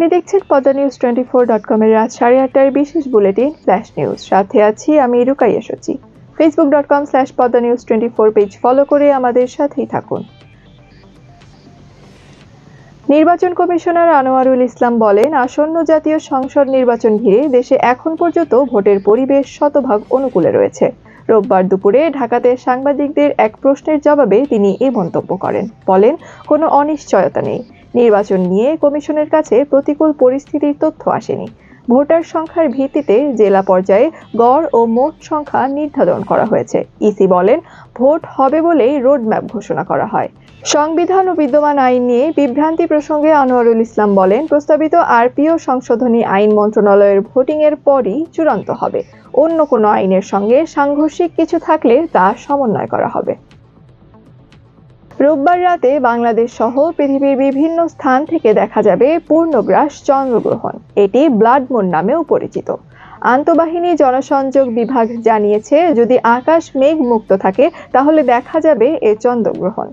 আপনি দেখছেন Padma news twenty four dot কমের রাত সাড়ে আটটার বিশেষ বুলেটিন ফ্ল্যাশ নিউজ সাথে আছি আমি Rukaiya Sachi Facebook dot com slash Padma news twenty four page follow করে আমাদের সাথেই থাকুন। নির্বাচন কমিশনার আনোয়ারুল ইসলাম বলেন, আসন্ন জাতীয় সংসদ নির্বাচন ঘিরে দেশে এখন পর্যন্ত ভোটের পরিবেশ শতভাগ অনুকূলে রয়েছে। রোববার দুপুরে ঢাকাতে সাংবাদিকদের এক প্রশ্নের জবাবে তিনি এ মন্তব্য করেন। বলেন, কোনো অনিশ্চয়তা নেই। নির্বাচন নিয়ে কমিশনের কাছে প্রতিকূল পরিস্থিতির তথ্য আসেনি। ভোটার সংখ্যার ভিত্তিতে জেলা পর্যায়ে গড় ও মোট সংখ্যা নির্ধারণ করা হয়েছে। ইসি বলেন, ভোট হবে বলেই রোডম্যাপ ঘোষণা করা হয়। সংবিধান ও বিদ্যমান আইন নিয়ে বিভ্রান্তি প্রসঙ্গে আনোয়ারুল ইসলাম বলেন, প্রস্তাবিত আরপিও সংশোধনী আইন মন্ত্রণালয়ের ভোটিং এর পরই চূড়ান্ত হবে। অন্য কোনো আইনের সঙ্গে সাংঘর্ষিক কিছু থাকলে তা সমন্বয় করা হবে। রোববার রাতে বাংলাদেশ সহ পৃথিবীর বিভিন্ন স্থান থেকে দেখা যাবে পূর্ণগ্রাস চন্দ্রগ্রহণ। এটি ব্লাড মুন নামেও পরিচিত। আন্তঃবাহিনী জনসংযোগ বিভাগ জানিয়েছে, যদি আকাশ মেঘ মুক্ত থাকে, তাহলে দেখা যাবে এ চন্দ্রগ্রহণ।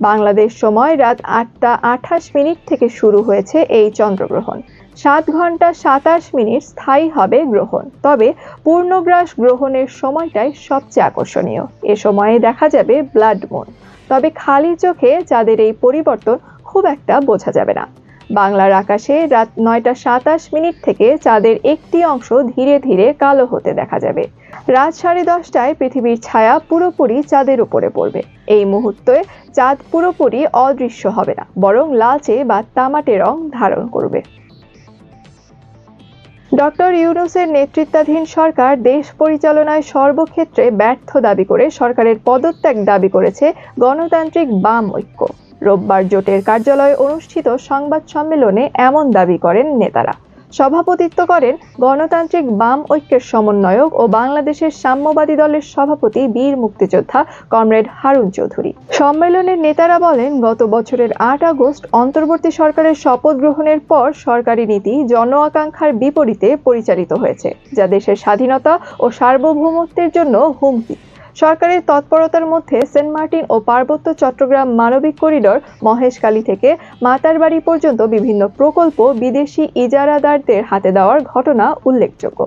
বাংলাদেশ সময় রাত আটটা আঠাশ মিনিট থেকে শুরু হয়েছে এই চন্দ্রগ্রহণ। সাত ঘণ্টা সাতাশ মিনিট স্থায়ী হবে গ্রহণ। তবে পূর্ণগ্রাস গ্রহণের সময়টাই সবচেয়ে আকর্ষণীয়। এ সময়ে দেখা যাবে ব্লাড মুন। তবে খালি চোখে চাঁদের এই পরিবর্তন খুব একটা বোঝা যাবে না। বাংলার আকাশে রাত নয়টা সাতাশ মিনিট থেকে চাঁদের একটি অংশ ধীরে ধীরে কালো হতে দেখা যাবে। রাত সাড়ে দশটায় পৃথিবীর ছায়া পুরোপুরি চাঁদের উপরে পড়বে। এই মুহূর্তে চাঁদ পুরোপুরি অদৃশ্য হবে না, বরং লালচে বা তামাটে রং ধারণ করবে। ডক্টর ইউনুসের নেতৃত্বাধীন সরকার দেশ পরিচালনায় সর্বক্ষেত্রে ব্যর্থ দাবি করে সরকারের পদত্যাগ দাবি করেছে গণতান্ত্রিক বাম ঐক্য। রোববার জোটের কার্যালয়ে অনুষ্ঠিত সংবাদ সম্মেলনে এমন দাবি করেন নেতারা। সভাপতিত্ব করেন গণতান্ত্রিক বাম ঐক্যের সমন্বয়ক ও বাংলাদেশের সাম্যবাদী দলের সভাপতি বীর মুক্তিযোদ্ধা কমরেড হারুন চৌধুরী। সম্মেলনের নেতারা বলেন, গত বছরের আট আগস্ট অন্তর্বর্তী সরকারের শপথ গ্রহণের পর সরকারি নীতি জন আকাঙ্ক্ষার বিপরীতে পরিচালিত হয়েছে, যা দেশের স্বাধীনতা ও সার্বভৌমত্বের জন্য হুমকি। সরকারের তৎপরতার মধ্যে সেন্ট মার্টিন ও পার্বত্য চট্টগ্রাম মানবিক করিডর মহেশখালী থেকে মাতারবাড়ি পর্যন্ত বিভিন্ন প্রকল্প বিদেশি ইজারাদারদের হাতে দেওয়ার ঘটনা উল্লেখযোগ্য।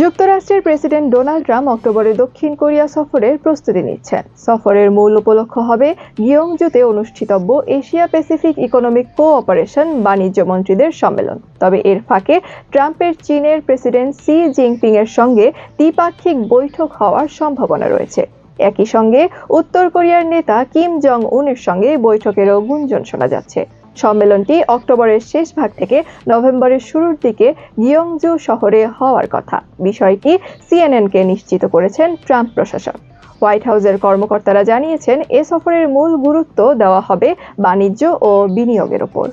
যুক্তরাষ্ট্রের প্রেসিডেন্ট ডোনাল্ড ট্রাম্প অক্টোবরে দক্ষিণ কোরিয়া সফরের প্রস্তুতি নিচ্ছেন। সফরের মূল উপলক্ষ হবে গিয়ংজুতে অনুষ্ঠিতব্য এশিয়া প্যাসিফিক ইকোনমিক কোঅপারেশন বাণিজ্য মন্ত্রীদের সম্মেলন। তবে এর ফাঁকে ট্রাম্পের চীনের প্রেসিডেন্ট সি জিনপিং এর সঙ্গে দ্বিপাক্ষিক বৈঠক হওয়ার সম্ভাবনা রয়েছে। একই সঙ্গে উত্তর কোরিয়ার নেতা কিম জং উনের সঙ্গে বৈঠকেরও গুঞ্জন শোনা যাচ্ছে। সম্মেলনটি অক্টোবরের শেষ ভাগ থেকে নভেম্বরের শুরুর দিকে গিয়ংজু শহরে হওয়ার কথা। বিষয়টি সিএনএনকে নিশ্চিত করেছেন ট্রাম্প প্রশাসন। হোয়াইট হাউসের কর্মকর্তারা জানিয়েছেন, এ সফরের মূল গুরুত্ব দেওয়া হবে বাণিজ্য ও বিনিয়োগের ওপর।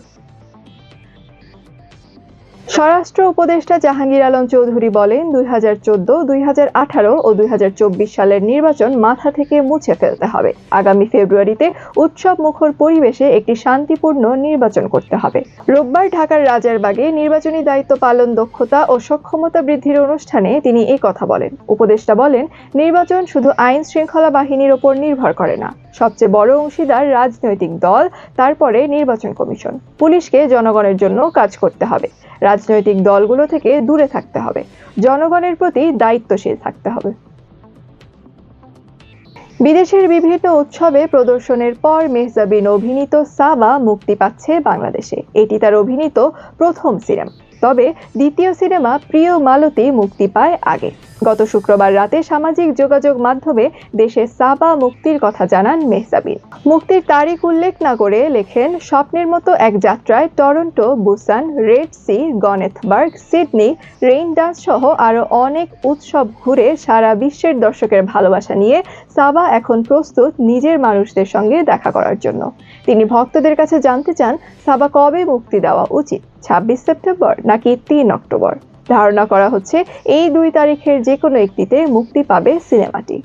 স্বরাষ্ট্র উপদেষ্টা জাহাঙ্গীর আলম চৌধুরী বলেন, দুই হাজার চোদ্দ, দুই হাজার আঠারো ও দুই হাজার চব্বিশ সালের নির্বাচন মাথা থেকে মুছে ফেলতে হবে। আগামী ফেব্রুয়ারিতে উৎসব মুখর পরিবেশে একটি শান্তিপূর্ণ নির্বাচন করতে হবে। রোববার ঢাকার রাজারবাগে নির্বাচনী দায়িত্ব পালন দক্ষতা ও সক্ষমতা বৃদ্ধির অনুষ্ঠানে তিনি এই কথা বলেন। উপদেষ্টা বলেন, নির্বাচন শুধু আইন শৃঙ্খলা বাহিনীর ওপর নির্ভর করে না সবচেয়ে বড় অংশীদার রাজনৈতিক দল, তারপরে নির্বাচন কমিশন। পুলিশকে জনগণের জন্য কাজ করতে হবে। রাজনৈতিক দলগুলো থেকে দূরে থাকতে হবে। জনগণের প্রতি দায়িত্বশীল থাকতে হবে। বিদেশের বিভিন্ন উৎসবে প্রদর্শনের পর মেহজাবিন অভিনীত সাবা মুক্তি পাচ্ছে বাংলাদেশে। এটি তার অভিনীত প্রথম সিনেমা। তবে দ্বিতীয় সিনেমা প্রিয় মালতী মুক্তি পায় আগে। গত শুক্রবার রাতে সামাজিক যোগাযোগ মাধ্যমে দেশে সাবা মুক্তির কথা জানান মেহসাবিন। মুক্তির তারিখ উল্লেখ না করে লেখেন, স্বপ্নের মতো এক যাত্রায় Toronto, Busan, Red Sea, Gothenburg, Sydney, rain dance সহ আরও অনেক উৎসব ঘুরে সারা বিশ্বের দর্শকের ভালোবাসা নিয়ে সাবা এখন প্রস্তুত নিজের মানুষদের সঙ্গে দেখা করার জন্য। তিনি ভক্তদের কাছে জানতে চান, সাবা কবে মুক্তি দেওয়া উচিত, ছাব্বিশ সেপ্টেম্বর নাকি তিন অক্টোবর? ধারণা করা হচ্ছে এই দুই তারিখের যে কোনো একটিতে মুক্তি পাবে সিনেমাটি।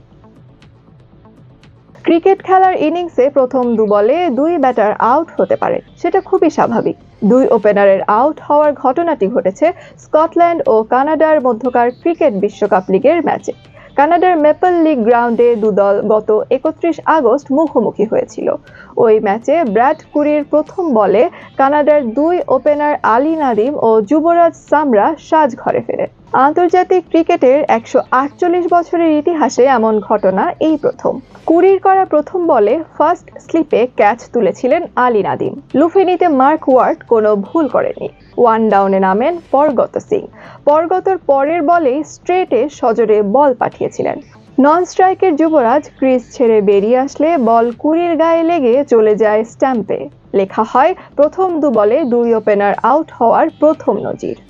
ক্রিকেট খেলার ইনিংসে প্রথম দু বলে দুই ব্যাটার আউট হতে পারে, সেটা খুবই স্বাভাবিক। দুই ওপেনারের আউট হওয়ার ঘটনাটি ঘটেছে স্কটল্যান্ড ও কানাডার মধ্যকার ক্রিকেট বিশ্বকাপ লিগের ম্যাচে। কানাডার মেপল লিগ গ্রাউন্ডে দুদল গত একত্রিশ আগস্ট মুখোমুখি হয়েছিল। ওই ম্যাচে ব্র্যাড কুরির প্রথম বলে কানাডার দুই ওপেনার আলী নাদিম ও যুবরাজ সামরা সাজ ঘরে ফেরে। আন্তর্জাতিক ক্রিকেটের একশো আটচল্লিশ বছরের ইতিহাসে এমন ঘটনা, এই প্রথম। কুড়ির করা প্রথম বলে ফার্স্ট স্লিপে ক্যাচ তুলেছিলেন আলী নাদিম। লুফিনিতে মার্ক ওয়ার্ড কোনো ভুল করেনি ওয়ান ডাউনে নামেন পরগত সিং। পরগতর পরের বলেই স্ট্রেটে সজোরে বল পাঠিয়েছিলেন। নন স্ট্রাইকের যুবরাজ ক্রিজ ছেড়ে বেরিয়ে আসলে বল কুড়ির গায়ে লেগে চলে যায় স্ট্যাম্পে। লেখা হয়, প্রথম দু বলে দুই ওপেনার আউট হওয়ার প্রথম নজির।